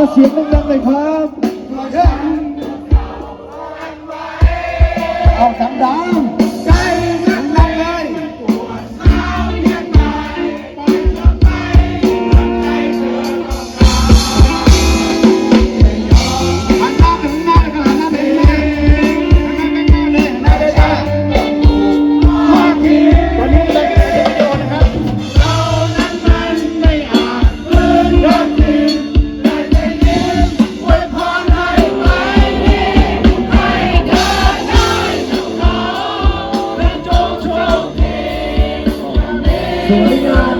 ขอเสียงดังๆเลยครับเอาดังๆ Yeah.